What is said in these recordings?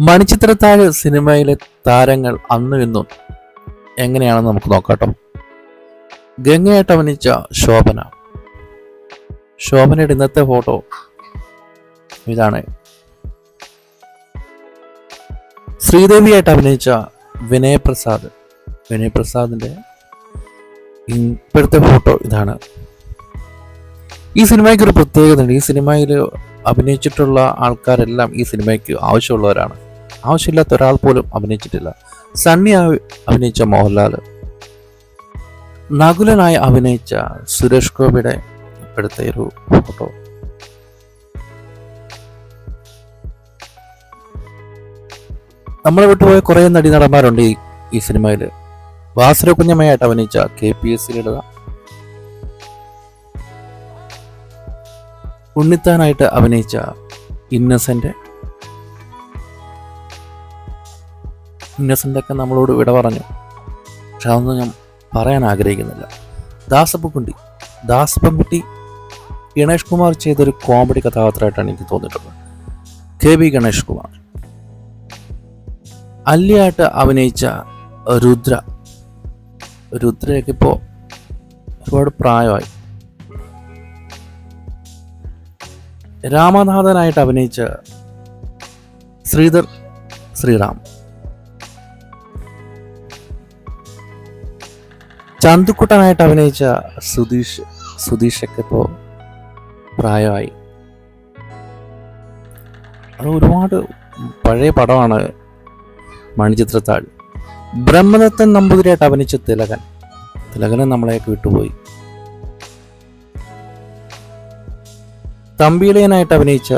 മണിച്ചിത്രത്താഴ് സിനിമയിലെ താരങ്ങൾ അന്നും ഇന്നും എങ്ങനെയാണെന്ന് നമുക്ക് നോക്കാട്ടോ. ഗംഗയായിട്ട് അഭിനയിച്ച ശോഭന. ശോഭനയുടെ ഇന്നത്തെ ഫോട്ടോ ഇതാണ്. ശ്രീദേവിയായിട്ട് അഭിനയിച്ച വിനയ് പ്രസാദ് ഇപ്പോഴത്തെ ഫോട്ടോ ഇതാണ്. ഈ സിനിമയ്ക്ക് ഒരു പ്രത്യേകത ഈ സിനിമയിൽ അഭിനയിച്ചിട്ടുള്ള ആൾക്കാരെല്ലാം ഈ സിനിമയ്ക്ക് ആവശ്യമുള്ളവരാണ്. ആവശ്യമില്ലാത്ത ഒരാൾ പോലും അഭിനയിച്ചിട്ടില്ല. സണ്ണി അഭി- അഭിനയിച്ച മോഹൻലാൽ നകുലനായി അഭിനയിച്ച സുരേഷ് ഗോപിയുടെ ഇപ്പോഴത്തെ ഒരു ഫോട്ടോ. നമ്മളെ വിട്ടുപോയ കുറേ നടന്മാരുണ്ട് ഈ ഈ സിനിമയിൽ വാസുര കുഞ്ഞമ്മയായിട്ട് അഭിനയിച്ച കെ പി എസ് സി ഉണ്ണിത്താനായിട്ട് അഭിനയിച്ച ഇന്നസെന്റ്. ഇന്നസെന്റ് ഒക്കെ നമ്മളോട് വിട പറഞ്ഞു. പക്ഷെ അതൊന്നും ഞാൻ പറയാൻ ആഗ്രഹിക്കുന്നില്ല. ദാസപ്പൻകുട്ടി ദാസപ്പൻകുട്ടി ഗണേഷ് കുമാർ ചെയ്തൊരു കോമഡി കഥാപാത്രമായിട്ടാണ് എനിക്ക് തോന്നിയിട്ടുള്ളത്. K B Ganesh Kumar. അല്ലിയായിട്ട് അഭിനയിച്ച രുദ്ര. രുദ്രയൊക്കെ ഇപ്പോൾ ഒരുപാട് പ്രായമായി. രാമനാഥനായിട്ട് അഭിനയിച്ച ശ്രീധർ ശ്രീറാം. ചന്തുക്കുട്ടനായിട്ട് അഭിനയിച്ച സുധീഷ് സുധീഷൊക്കെ ഇപ്പോൾ പ്രായമായി. അത് ഒരുപാട് പഴയ പടമാണ് മണിച്ചിത്രത്താഴ് ബ്രഹ്മദത്തൻ നമ്പൂതിരിയായിട്ട് അഭിനയിച്ച തിലകൻ. തിലകനെ നമ്മളെയൊക്കെ വിട്ടുപോയി. തമ്പിയിലയനായിട്ട് അഭിനയിച്ച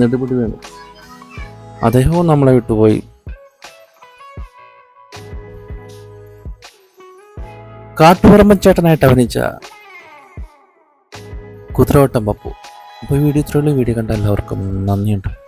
നെടുപിടി വേണു. അദ്ദേഹവും നമ്മളെ വിട്ടുപോയി. കാട്ടുപറമ്പൻ ചേട്ടനായിട്ട് അഭിനയിച്ച കുതിരവട്ടം പപ്പു. അപ്പോൾ വീഡിയോ ഇത്രയുള്ള വീഡിയോ കണ്ട എല്ലാവർക്കും നന്ദിയുണ്ട്.